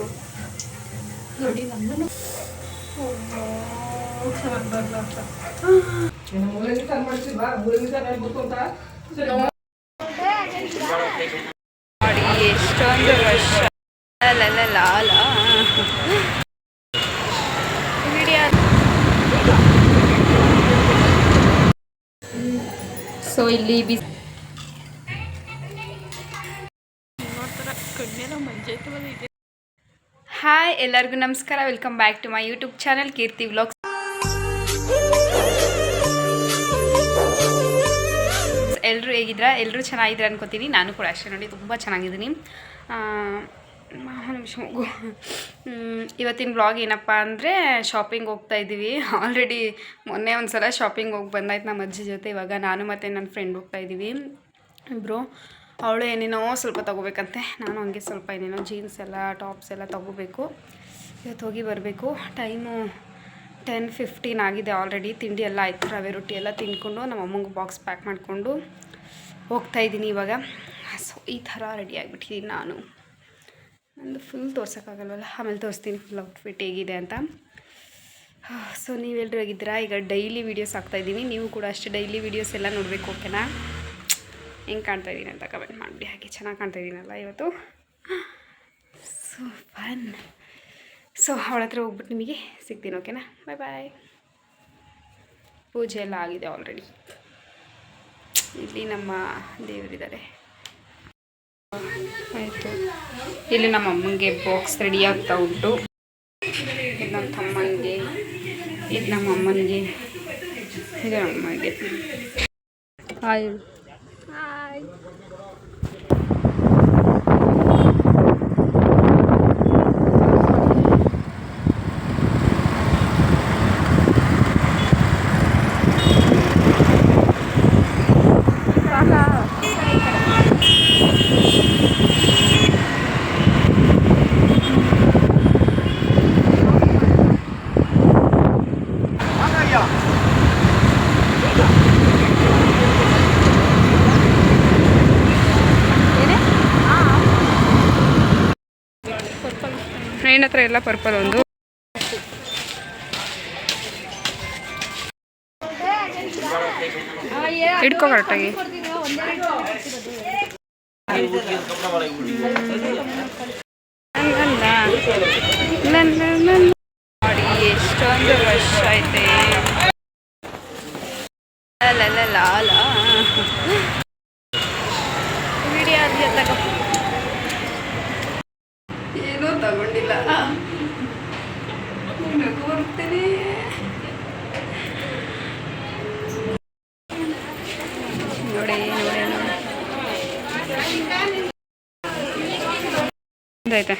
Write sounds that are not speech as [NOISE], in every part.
ಮಾಡಬೇಕು ನೋಡಿ ನಮ್ಮನ್ನು. ನೋಡಿ ಎಷ್ಟೊಂದು ವರ್ಷ ಲಾಲ. ಸೊ ಇಲ್ಲಿ ಬಿಸಿ ಹಾಯ್, ಎಲ್ಲರಿಗೂ ನಮಸ್ಕಾರ. Welcome back to my YouTube channel Keerthi vlogs ಎಲ್ಲರೂ ಹೇಗಿದ್ರ? ಎಲ್ಲರೂ ಚೆನ್ನಾಗಿದ್ರೆ ಅನ್ಕೋತೀನಿ. ನಾನು ಕೂಡ ಅಷ್ಟೇ ನೋಡಿ, ತುಂಬ ಚೆನ್ನಾಗಿದ್ದೀನಿ. ನಿಮಿಷ ಇವತ್ತಿನ ಬ್ಲಾಗ್ ಏನಪ್ಪ ಅಂದರೆ ಶಾಪಿಂಗ್ ಹೋಗ್ತಾ ಇದ್ದೀವಿ. ಆಲ್ರೆಡಿ ಮೊನ್ನೆ ಒಂದು ಸಲ ಶಾಪಿಂಗ್ ಹೋಗಿ ಬಂದಾಯ್ತು ನಮ್ಮ ಅಜ್ಜಿ ಜೊತೆ. ಇವಾಗ ನಾನು ಮತ್ತು ನನ್ನ ಫ್ರೆಂಡ್ ಹೋಗ್ತಾ ಇದ್ದೀವಿ. ಇಬ್ಬರು ಅವಳು ಏನೇನೋ ಸ್ವಲ್ಪ ತೊಗೋಬೇಕಂತೆ. ನಾನು ಹಂಗೆ ಸ್ವಲ್ಪ ಏನೇನೋ ಜೀನ್ಸ್ ಎಲ್ಲ ಟಾಪ್ಸ್ ಎಲ್ಲ ತೊಗೋಬೇಕು. ಇವತ್ತು ಹೋಗಿ ಬರಬೇಕು. ಟೈಮು ಟೆನ್ ಫಿಫ್ಟೀನ್ ಆಗಿದೆ ಆಲ್ರೆಡಿ ತಿಂಡಿ ಎಲ್ಲ ಆಯ್ತು. ರವೆ ರೊಟ್ಟಿ ಎಲ್ಲ ತಿನ್ಕೊಂಡು ನಮ್ಮ ಅಮ್ಮಂಗೆ ಬಾಕ್ಸ್ ಪ್ಯಾಕ್ ಮಾಡಿಕೊಂಡು ಹೋಗ್ತಾ ಇದ್ದೀನಿ ಇವಾಗ. ಸೊ ಈ ಥರ ರೆಡಿ ಆಗಿಬಿಟ್ಟಿದ್ದೀನಿ ನಾನು. ನಂದು ಫುಲ್ ತೋರ್ಸೋಕ್ಕಾಗಲ್ವಲ್ಲ? ಆಮೇಲೆ ತೋರಿಸ್ತೀನಿ ಫುಲ್ ಔಟ್ಫಿಟ್ ಹೇಗಿದೆ ಅಂತ. ಸೊ ನೀವೆಲ್ಲರೂ ಹೇಗಿದ್ದೀರಾ? ಈಗ ಡೈಲಿ ವೀಡಿಯೋಸ್ ಹಾಕ್ತಾಯಿದ್ದೀನಿ ನೀವು ಕೂಡ ಅಷ್ಟೇ ಡೈಲಿ ವೀಡಿಯೋಸ್ ಎಲ್ಲ ನೋಡಬೇಕು ಓಕೆನಾ ಹೆಂಗೆ ಕಾಣ್ತಾ ಇದ್ದೀನಿ ಅಂತ ಕಮೆಂಟ್ ಮಾಡಿಬಿಡಿ. ಹಾಗೆ ಚೆನ್ನಾಗಿ ಕಾಣ್ತಾ ಇದ್ದೀನಲ್ಲ ಇವತ್ತು. ಸೊ ಫನ್ ಸೊ ಅವಳ ಹತ್ರ ಹೋಗ್ಬಿಟ್ಟು ನಿಮಗೆ ಸಿಗ್ತೀನಿ ಓಕೆನಾ ಬಾಯ್ ಬಾಯ್ ಪೂಜೆ ಎಲ್ಲ ಆಗಿದೆ ಆಲ್ರೆಡಿ ಇಲ್ಲಿ ನಮ್ಮ ದೇವರಿದ್ದಾರೆ. ಆಯಿತು. ಇಲ್ಲಿ ನಮ್ಮ ಅಮ್ಮನಿಗೆ ಬಾಕ್ಸ್ ರೆಡಿ ಆಗ್ತಾ ಉಂಟು. ಇದು ನಮ್ಮ ತಮ್ಮನಿಗೆ ಇದು ನಮ್ಮ ಅಮ್ಮನಿಗೆ ಇದು ನಮ್ಮ ಅಮ್ಮನಿಗೆ. ಹಾಯ್ ಹಾಯ್ ಟ್ರೈನ್ ಹತ್ರ ಎಲ್ಲ ಪರ್ಪಲ್ ಒಂದು. ಹಿಡ್ಕೊ ಕರೆಕ್ಟಾಗಿ ನೋಡಿ ಎಷ್ಟೊಂದು ರಶ್ ಐತೆ ಲಾಲ ವಿಡಿಯೋ ಅದ್ಯ ತಗೋ ಏನೂ ತಗೊಂಡಿಲ್ಲ ನಗು ಬರ್ತೀನಿ ನೋಡಿ ನೋಡಿ ನೋಡಿ ಆಯ್ತಾ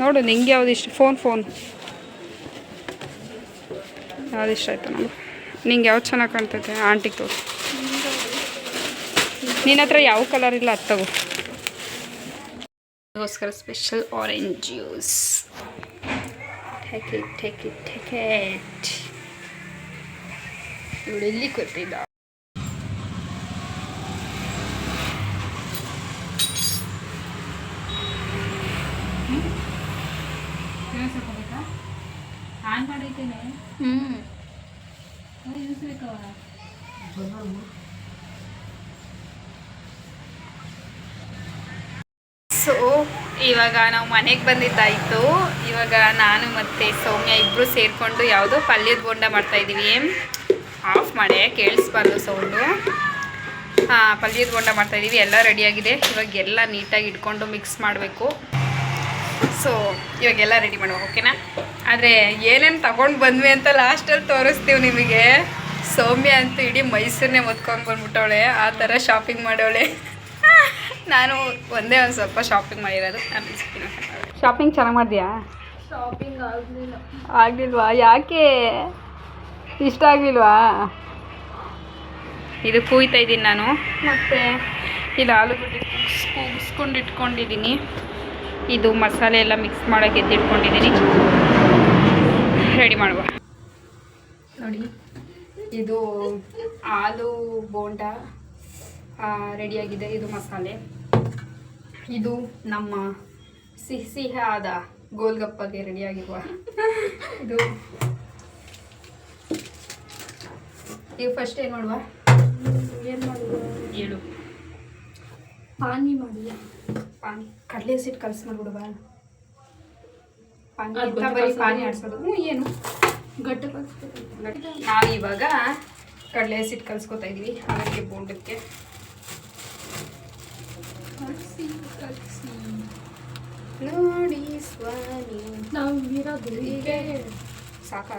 ನೋಡು, ನಿಂಗೆ ಯಾವ್ದು ಇಷ್ಟ ಫೋನ್ ಫೋನ್. ಯಾವ್ದು ಇಷ್ಟ ಆಯ್ತು ನಮ್ಗೆ ನಿಂಗೆ ಯಾವ್ದು ಚೆನ್ನಾಗಿ ಕಾಣ್ತೈತೆ? ಆಂಟಿಗೆ ತಗೋ ನಿನ್ನ ಹತ್ರ ಯಾವ ಕಲರ್ ಇಲ್ಲ, ಅದು ತಗೋ. ಅದಕ್ಕೋಸ್ಕರ special orange juice take it take it take it ಇವಳು ಎಲ್ಲಿ ಕೂತಿದ್ದ ಹ್ಞೂ ಸೊ ಇವಾಗ ನಾವು ಮನೆಗೆ ಬಂದಿದ್ದಾಯಿತು. ಇವಾಗ ನಾನು ಮತ್ತೆ ಸೌಮ್ಯ ಇಬ್ಬರು ಸೇರ್ಕೊಂಡು ಯಾವುದೋ ಪಲ್ಯದ ಬೋಂಡ ಮಾಡ್ತಾಯಿದ್ದೀವಿ ಆಫ್ ಮಾಡಿ ಕೇಳಿಸ್ಬಾರ್ದು ಸೌಂಡು ಹಾಂ ಪಲ್ಯದ ಬೋಂಡ ಮಾಡ್ತಾಯಿದ್ದೀವಿ ಎಲ್ಲ ರೆಡಿಯಾಗಿದೆ ಇವಾಗ ಎಲ್ಲ ನೀಟಾಗಿ ಇಟ್ಕೊಂಡು ಮಿಕ್ಸ್ ಮಾಡಬೇಕು. ಸೊ ಇವಾಗೆಲ್ಲ ರೆಡಿ ಮಾಡುವ ಓಕೆನಾ ಆದರೆ ಏನೇನು ತಗೊಂಡು ಬಂದ್ವಿ ಅಂತ ಲಾಸ್ಟಲ್ಲಿ ತೋರಿಸ್ತೀವಿ ನಿಮಗೆ. ಸೌಮ್ಯ ಅಂತೂ ಇಡೀ ಮೈಸೂರನ್ನೇ ಒತ್ಕೊಂಡು ಬಂದ್ಬಿಟ್ಟವಳೆ. ಆ ಥರ ಶಾಪಿಂಗ್ ಮಾಡೋಳೆ [LAUGHS] ನಾನು ಒಂದೇ ಒಂದು ಸ್ವಲ್ಪ ಶಾಪಿಂಗ್ ಮಾಡಿರೋದು. ನಾನು ಶಾಪಿಂಗ್ ಚೆನ್ನಾಗಿ ಮಾಡಿದ್ಯಾ? ಶಾಪಿಂಗ್ ಆಗಲಿಲ್ಲ. ಆಗಲಿಲ್ವಾ? ಯಾಕೆ? ಇಷ್ಟ ಆಗಲಿಲ್ವಾ ಇದು ಕೂಯ್ತಾ ಇದ್ದೀನಿ ನಾನು. ಮತ್ತು? ಇದು ಆಲೂಗಡ್ಡೆ ಕೂಗ್ಸ್ ಕೂಗಿಸ್ಕೊಂಡು ಇಟ್ಕೊಂಡಿದ್ದೀನಿ. ಇದು ಮಸಾಲೆ ಎಲ್ಲ ಮಿಕ್ಸ್ ಮಾಡೋಕ್ಕೆ ಎತ್ತಿಟ್ಕೊಂಡಿದ್ದೀನಿ. ರೆಡಿ ಮಾಡುವ. ನೋಡಿ ಇದು ಆಲೂ ಬೋಂಡ ರೆಡಿಯಾಗಿದೆ ಇದು ಮಸಾಲೆ. ಇದು ನಮ್ಮ ಸಿಹಿ ಸಿಹಿ ಆದ ಗೋಲ್ಗಪ್ಪಗೆ ರೆಡಿಯಾಗಿರುವ ಇದು ಈಗ ಫಸ್ಟ್ ಏನು ಮಾಡುವ? ಏನು ಮಾಡುವ? ಹೇಳು ಪಾನಿ ಮಾಡಿ ಪಾನಿ. ಕಡಲೆ ಹಸಿಟ್ಟು ಕಲಸಿ ಮಾಡ್ಬಿಡುವ. ಪಾನಿ. ಬರೀ. ಪಾನಿ ಆಡಿಸೋದು? ಏನು? ಗಟ್ಟ ನಾವು ಇವಾಗ ಕಡಲೆ ಹಸಿಟ್ಟು ಕಲ್ಸ್ಕೊತಾ ಇದೀವಿ. ಅದಕ್ಕೆ ಬೋಂಡಕ್ಕೆ ನೋಡಿ ಸ್ವಾಮಿ. ನಾವು ಇರೋದು ಹೀಗೆ ಸಾಕಾ?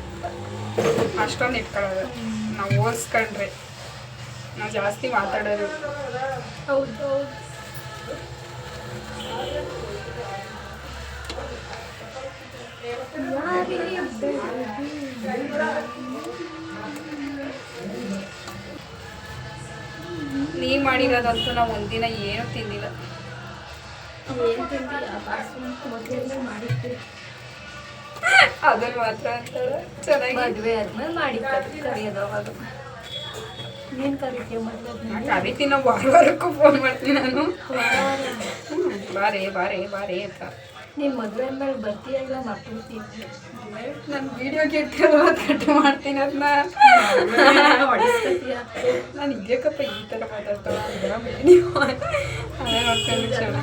ಅಷ್ಟೊಂದು ಇಟ್ಕೊಳ್ಳೋದು. ನಾವು ಓದಿಸ್ಕೊಂಡ್ರೆ. ನಾವು ಜಾಸ್ತಿ ಮಾತಾಡೋದು. ಹೌದು ಹೌದು. ನೀ ಮಾಡಿರೋದಂತೂ ನಾವು ಒಂದಿನ ಏನು ತಿಂದಿಲ್ಲ. ಏನು ತಿಂದಿಲ್ಲ? ಮಾಡಿರ್ತೀವಿ ಅದನ್ನು ಮಾತ್ರ ಅಂತಾಳೆ ಚೆನ್ನಾಗಿ. ಮದುವೆ ಆದ್ಮೇಲೆ ಮಾಡಿ ಕರಿಯೋದು ಅವಾಗ. ಏನು ಕರಿತೀವಿ ಮೊದಲು ಕರಿತೀನಿ ನಾವು ವಾರ ವಾರಕ್ಕೂ ಫೋನ್ ಮಾಡ್ತೀನಿ ನಾನು. ಬಾರೇ ಬಾರೇ ಬಾರೇ ಅಂತ. ನೀನು ಮದುವೆ ಮೇಲೆ ಬರ್ತೀಯಲ್ಲ ಮರ್ತಿರ್ತೀವಿ ನಾನು ವಿಡಿಯೋಗೆ ಇಟ್ಟಿರೋ ಕಟ್ ಮಾಡ್ತೀನಿ ಅದನ್ನ ನಾನು ಇದಕ್ಕಪ್ಪ ಈ ಥರ ಮಾತಾಡ್ತಾ ವಿಡಿಯೋ ಅದೇ ನೋಡ್ಕೊಂಡು ಕ್ಷಣ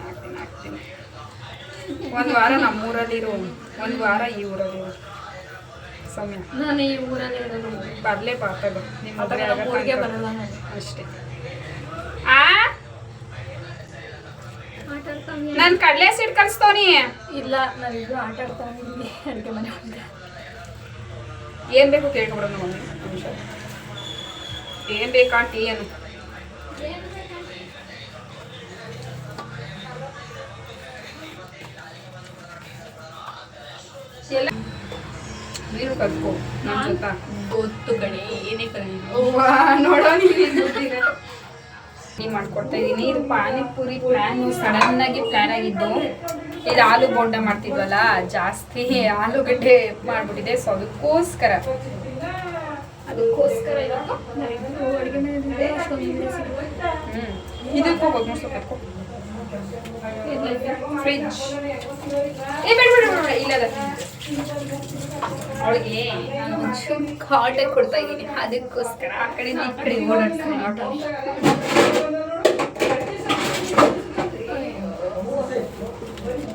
ಹಾಕ್ತೀನಿ ಹಾಕ್ತೀನಿ ಹಾಕ್ತೀನಿ. ಒಂದು ವಾರ ನಮ್ಮೂರಲ್ಲಿರು ಒಂದು ವಾರ ಈ ಊರಲ್ಲಿರು. ಸಮಯ. ನಾನು ಈ ಊರಲ್ಲಿ ಬರಲೇ ಬರ್ತದೆ ನಿಮ್ಮ ಹತ್ರ ಬರಲ್ಲ ಅಷ್ಟೇ. ಆ? ನಾನು ಕಡಲೆ ಸೀಟ್ ಕಲಿಸ್ತವನಿ ಇಲ್ಲ ನಾವಿಬ್ರು ಆಟ ಆಡ್ತಾ ಇದ್ದೀನಿ. ಅಡುಗೆ ಮನೆ ಒಳಗೆ ಏನು ಬೇಕು ಕೇಳ್ಕೊಬಿಡೋಣ ಮಮ್ಮಿ. ನಿಮಿಷ. ಏನು ಬೇಕಾ ಟೀ ಏನು? ನೀರು ಕದ್ಕೋ ನನ್ನ ಜೊತೆ. ಗೊತ್ತು ಕಣೆ ಏನೇ ಅವ್ವಾ, ನೋಡೋ ನೀನು ನೀ ಮಾಡ್ಕೊಡ್ತಾ ಇದ್ದೀನಿ ಇದು ಪಾನಿಪುರಿ ಪ್ಲ್ಯಾನು ಸಡನ್ ಆಗಿ ಪ್ಲ್ಯಾನ್ ಆಗಿದ್ದು ಇದು ಆಲೂ ಬೋಂಡ ಮಾಡ್ತಿದ್ವಲ್ಲ ಜಾಸ್ತಿ ಆಲೂಗಡ್ಡೆ ಮಾಡ್ಬಿಟ್ಟಿದೆ. ಸೊ ಅದಕ್ಕೋಸ್ಕರ. ಅದಕ್ಕೋಸ್ಕರ. ಹ್ಮ್. ಇದಕ್ಕೆ ಹೋಗೋದು ಸ್ವಲ್ಪ ಫ್ರಿಜ್ ಏ ಬೇಡ ಬೇಡ ಬೇಡ ಇಲ್ಲದ. ಅವಳಿಗೆ ನಾನು ಒಂಚೂರು ಕಾಟ ಕೊಡ್ತಾ ಇದ್ದೀನಿ. ಅದಕ್ಕೋಸ್ಕರ ಆ ಕಡೆ ಈ ಕಡೆ ಓಡಾಡ್ತೀನಿ ಆಟೋ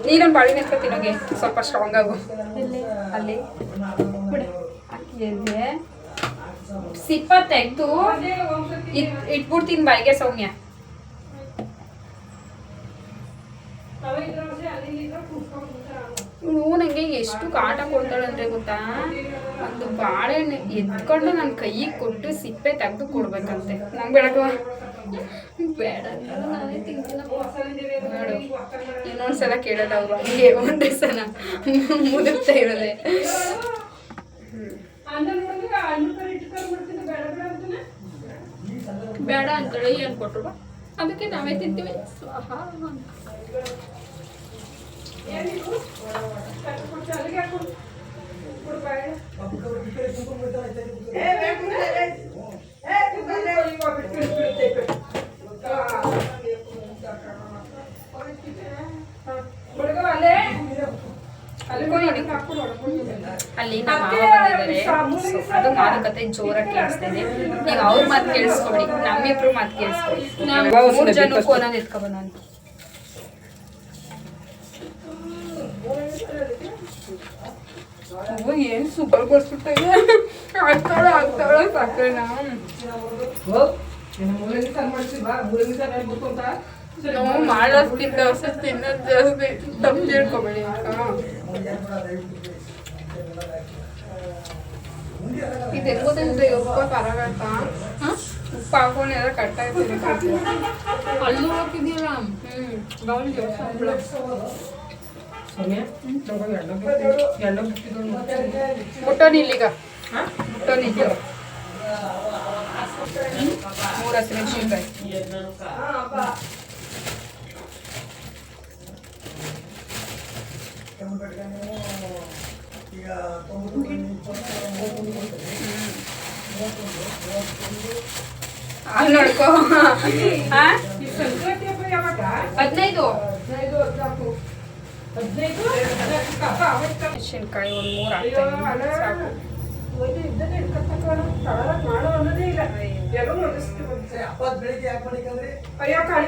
ನೀನೊಂದು ಬಾಳೆ ನೆತ್ಕೊ ತಿನ್ನೋಗೆ. ಸ್ವಲ್ಪ ಸ್ಟ್ರಾಂಗ್ ಆಗು? ಅಲ್ಲಿ. ಸಿಪ್ಪ ತೆಗೆದು ಇಟ್ ಇಟ್ಬಿಡ್ತೀನಿ ಬಾಯಿಗೆ ಸೌಮ್ಯ. ನನಗೆ ಎಷ್ಟು ಕಾಟ ಕೊಡ್ತಾಳೆ ಅಂದ್ರೆ ಗೊತ್ತಾ? ಒಂದು ಬಾಳೆಹಣ್ಣು ಎತ್ಕೊಂಡು ನನ್ನ ಕೈಗೆ ಕೊಟ್ಟು ಸಿಪ್ಪೆ ತೆಗೆದು ಕೊಡ್ಬೇಕಂತೆ. ನಂಗೆ ಬೇಡಕ್ಕ ಬೇಡ ನೋಡು, ಇನ್ನೊಂದ್ಸಲ ಕೇಳಲ್ಲ ಅವ್ರು. ಹಂಗೆ ಒಂದೇ ಸಲ ಮುದುಗ್ತಾ ಇರೋದೆ. ಬೇಡ ಅಂತೇಳಿ, ಏನು ಕೊಟ್ರು? ಅದಕ್ಕೆ ನಾವೇ ತಿಂತೀವಿ. ಅಲ್ಲಿ ನಮ್ಮ ಮಾವ ಬಂದಿದ್ದಾರೆ So, ಅದು ಮಾತುಕತೆ ಜೋರಾಗಿ ಕೇಳಿಸ್ತಾ ಇದೆ ನೀವು ಅವ್ರ ಮಾತು ಕೇಳಿಸ್ಕೊಬಿಡಿ ನಮ್ಮಿಬ್ರು ಮಾತು ಕೇಳಿಸ್ಕೊಡಿ ನಾವು ಮೂರು ಜನಕ್ಕೂ ಒಂದೊಂದು ಎತ್ಕೊಬ ನಾನು ಏನು ಸೂಪರ್ ಬರ್ಸ್ಬಿಟ್ಟ ಆಗ್ತಾಳ ಆಗ್ತಾಳ ಸಾಕ್ರೆ ನಾವು ಮೂಲಂಗಿ ಸಾರು ಮಾಡ್ಸಿಲ್ವಾ ಮೂಲಂಗಿ ಸಾರು ಯಾರು ಗೊತ್ತು ಅಂತ ನಾವು ಮಾಡೋದ್ಕಿಂತ ಹೊಸ ತಿನ್ನೋದು ಜಾಸ್ತಿ ತಪ್ಪು ತಿಳ್ಕೊಬೇಡಿ ಇದು ಹೆಂಗ್ ಗೊತ್ತಿದೆ ಉಪ್ಪು ಖಾರ ಆಯ್ತಾ ಉಪ್ಪು ಹಾಕೊಂಡಿದ್ರೆ ಕಟ್ ಆಗ್ತದೆ ಅಲ್ಲೂ ಹಾಕಿದ್ಯಲ್ಲ ಹ್ಮ್ ಗೌನ್ಗೆ ಸಂಬಳ ಮುಟ್ಟೋನಿ ಇಲ್ಲಿಗ ಮುಟ್ಟೋನಿ ಇಲ್ಲಿ ಮೂರು ಹಸಿಮೆಣಸಿನ್ಕಾಯಿ ಅಲ್ಲಿ ನೋಡ್ಕೋ ಹಾ ಸಂಕ್ರಾಂತಿ ಹಬ್ಬ ಯಾವಾಗ ಹದಿನೈದು ಹದಿನೈದು ಮೆಣಸಿನ್ಕಾಯಿ ಒಂದು ಮೂರು ಹಾಕ್ತೀನಿ ಸಾಕು. ಅಯ್ಯೋ. ಇದ್ದನ್ನೇ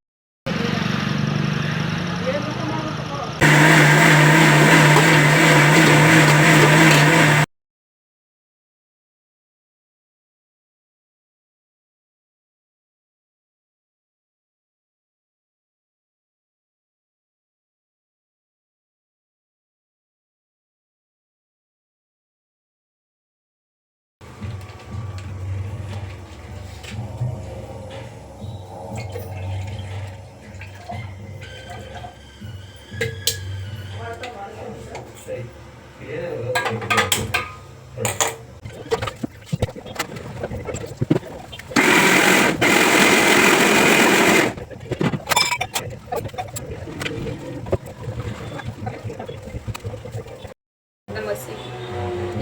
ನಮ್ಮ ಹಸಿ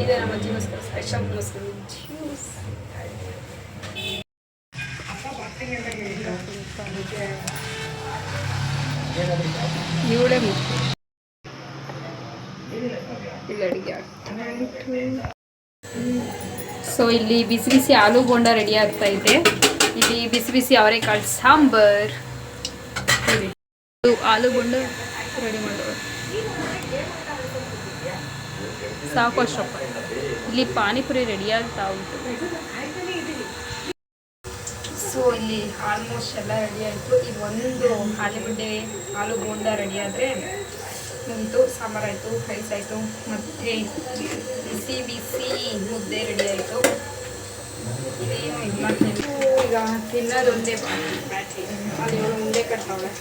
ಇದೆ ನಮ್ಮ ಅಜ್ಜಿಗೋಸ್ಕರ ಸ್ಪೆಷಲ್ ಗೋಸ್ಕರ ಜ್ಯೂಸ್ ಇವಳೇ ಸೊ ಇಲ್ಲಿ ಬಿಸಿ ಬಿಸಿ ಆಲೂ ಬೋಂಡ ರೆಡಿ ಆಗ್ತಾ ಇದೆ. ಇಲ್ಲಿ ಬಿಸಿ ಬಿಸಿ ಅವರೆಕಾಳು ಸಾಂಬಾರ್. ಆಲೂ ಬೋಂಡ ರೆಡಿ ಮಾಡೋದು ಸಾಕು ಅಷ್ಟಪ್ಪ. ಇಲ್ಲಿ ಪಾನಿಪುರಿ ರೆಡಿ ಆಗ್ತಾ ಉಂಟು. ಸೊ ಇಲ್ಲಿ ಆಲ್ಮೋಸ್ಟ್ ಎಲ್ಲ ರೆಡಿ ಆಯಿತು. ಈಗ ಒಂದು ಆಲೂಗಡ್ಡೆ ಆಲೂ ಬೋಂಡ ರೆಡಿ ಆದರೆ ಮುಗಿತು ಸಾಂಬಾರಾಯಿತು ರೈಸ್ ಆಯಿತು, ಮತ್ತು ಬಿಸಿ ಬಿಸಿ ಮುದ್ದೆ ರೆಡಿ ಆಯಿತು. ಇದೇನು ಇದು ಮಾಡ್ತೀನಿ ಈಗ ತಿನ್ನೋದೊಂದೇ ಒಂದೇ ಅಲ್ಲಿ ಮುಂದೆ ಕಟ್ತಾವಳೆ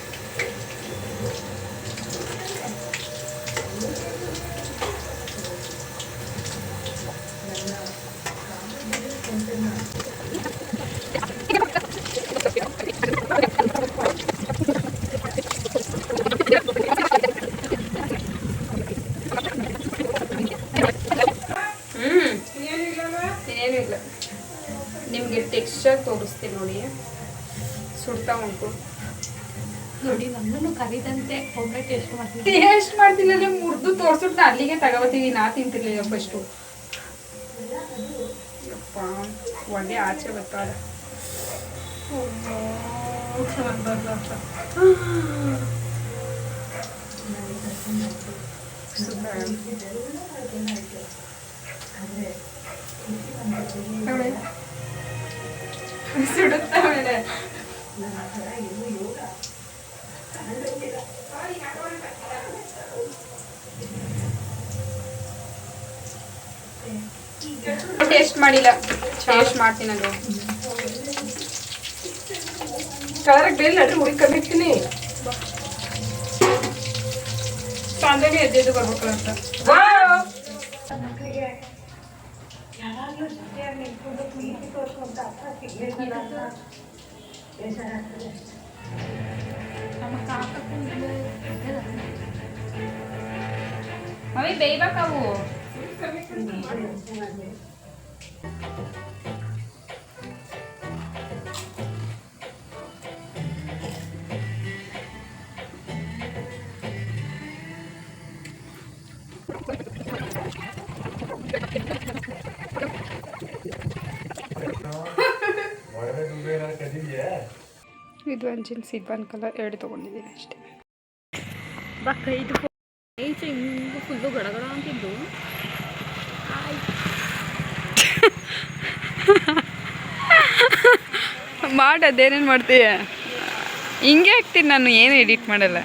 ಹ್ಞೂ ಏನಿಲ್ಲ ಇಲ್ಲ ನಿಮಗೆ ಟೆಕ್ಸ್ಚರ್ ತೋರಿಸ್ತೀನಿ ನೋಡಿ. ಸುಡ್ತಾ ಉಂಟು. ನೋಡಿ ನನ್ನನ್ನು ಕರಿದಂತೆ ಒಮ್ಮೆ ಟೇಸ್ಟ್ ಮಾಡ್ತೀನಿ. ಟೇಸ್ಟ್ ಮಾಡ್ತೀನಿ ಅಂದ್ರೆ ಮುರಿದು ತೋರಿಸ್ಬಿಟ್ಟು ನಾ ಅಲ್ಲಿಗೆ ತಗೋತೀವಿ ನಾ ತಿಂತಿರ್ಲಿಲ್ಲ ಫಸ್ಟು ಅಪ್ಪ ಒಳ್ಳೆ ಆಚೆ ಬರ್ತಾರ ಸುಡುತ್ತಾ ಆಮೇಲೆ. ಟೇಸ್ಟ್ ಮಾಡಿಲ್ಲ. ಟೇಸ್ಟ್ ಮಾಡ್ತೀನಿ ಅದು. ಕಲರ್ ಬೇಲ್ ನಡ್ರಿ ಹುಡುಕಿ ಕಮ್ಮಿರ್ತೀನಿ ಎದ್ದಿದ್ದು ಎದ್ದೆದ್ದು ಬರ್ಬೇಕು ಅಂತ. ಪ್ರೀತಿ ತೋರಿಸುವಂತ ಅರ್ಥ ಸಿಗ್ಲಿಕ್ಕಿಲ್ಲ ಅಂತ. ಬೇಜಾರಾಗ್ತದೆ. ಮಮ್ಮಿ ಬೇಯ್ಬೇಕಾವು ಇದು ಒಂದು ಜೀನ್ಸ್ ಇದು ಒಂದು ಕಲರ್ ಎರಡು ತೊಗೊಂಡಿದ್ದೀನಿ ಅಷ್ಟೇ. ಬಕ್ಕ ಇದು ಏಯ್ತು ಹಿಂಗೆ ಫುಲ್ಲು ಗಡಗಡ ಅಂತಿದ್ದು. ಮಾಡು ಅದೇನೇನು ಮಾಡ್ತೀಯ? ಹಿಂಗೆ ಹಾಕ್ತೀನಿ ನಾನು ಏನು ಎಡಿಟ್ ಮಾಡಲ್ಲ.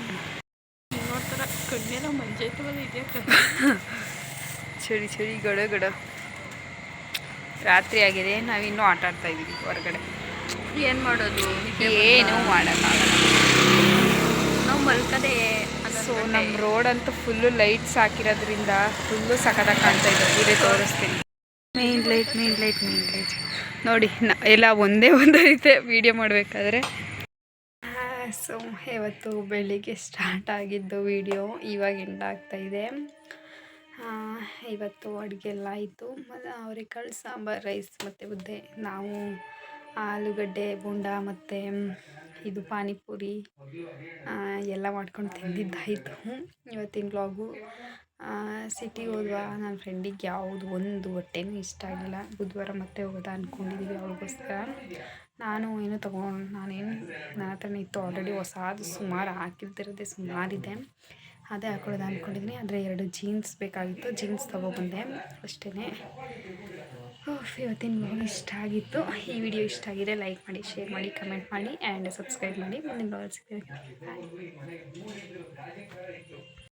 ಚಳಿ ಚಳಿ ಗಡ ಗಡ. ರಾತ್ರಿ ಆಗಿದೆ ನಾವಿನ್ನೂ ಆಟ ಆಡ್ತಾ ಇದ್ದೀವಿ ಹೊರಗಡೆ. ಏನು ಮಾಡೋದು? ಏನು ಮಾಡೋಕ್ಕಾಗಲ್ಲ ನಾವು ಮಲ್ಕದೆ ಸೊ ನಮ್ಮ ರೋಡ್ ಅಂತೂ ಫುಲ್ಲು ಲೈಟ್ಸ್ ಹಾಕಿರೋದ್ರಿಂದ ಫುಲ್ಲು ಸಖತ್ತಾಗಿ ಕಾಣ್ತಾ ಇದೆ. ಇದೇ ತೋರಿಸ್ತೀನಿ. Main light main light main light ನೋಡಿ ನ ಎಲ್ಲ ಒಂದೇ ಒಂದೈತೆ ವಿಡಿಯೋ ಮಾಡಬೇಕಾದ್ರೆ. ಸೊ ಇವತ್ತು ಬೆಳಿಗ್ಗೆ ಸ್ಟಾರ್ಟ್ ಆಗಿದ್ದು ವಿಡಿಯೋ ಇವಾಗ ಎಂಡ್ ಆಗ್ತಾ ಇದೆ. ಆ, ಇವತ್ತು ಅಡುಗೆ ಎಲ್ಲ ಆಯಿತು. ಮತ್ತು ಅವರೆಕಾಳು ಸಾಂಬಾರು ರೈಸ್ ಮತ್ತು ಮುದ್ದೆ. ನಾವು ಆಲೂಗಡ್ಡೆ, ಬೋಂಡ ಮತ್ತು ಇದು ಪಾನಿಪುರಿ ಎಲ್ಲ ಮಾಡ್ಕೊಂಡು ತಿಂದಿದ್ದಾಯಿತು ಇವತ್ತಿನ ಬ್ಲಾಗು ಸಿಟಿಗೆ ಹೋದ್ವಾ? ನನ್ನ ಫ್ರೆಂಡಿಗೆ ಯಾವುದು ಒಂದು ಹೊಟ್ಟೆನೂ ಇಷ್ಟ ಆಗಿಲ್ಲ. ಬುಧವಾರ ಮತ್ತೆ ಹೋದ ಅಂದ್ಕೊಂಡಿದ್ದೀವಿ ಅವಳಿಗೋಸ್ಕರ. ನಾನು ಏನು ತೊಗೊಂಡು, ನಾನೇನು ನನ್ನ ಹತ್ರನೇ ಇತ್ತು ಆಲ್ರೆಡಿ ಹೊಸದು ಸುಮಾರು ಹಾಕಿರ್ತಿರೋದೇ ಸುಮಾರಿದೆ ಅದೇ ಹಾಕೊಳ್ಳೋದು ಅಂದ್ಕೊಂಡಿದ್ದೀನಿ ಆದರೆ ಎರಡು ಜೀನ್ಸ್ ಬೇಕಾಗಿತ್ತು. ಜೀನ್ಸ್ ತೊಗೊಬಂದೆ ಅಷ್ಟೇ ಇವತ್ತಿನ ಬ್ಲಾಗ್ ಇಷ್ಟ ಆಗಿತ್ತು. ಈ ವಿಡಿಯೋ ಇಷ್ಟ ಆಗಿದೆ ಲೈಕ್ ಮಾಡಿ ಶೇರ್ ಮಾಡಿ ಕಮೆಂಟ್ ಮಾಡಿ ಆ್ಯಂಡ್ ಸಬ್ಸ್ಕ್ರೈಬ್ ಮಾಡಿ. ಮುಂದಿನ ಬಾಯ್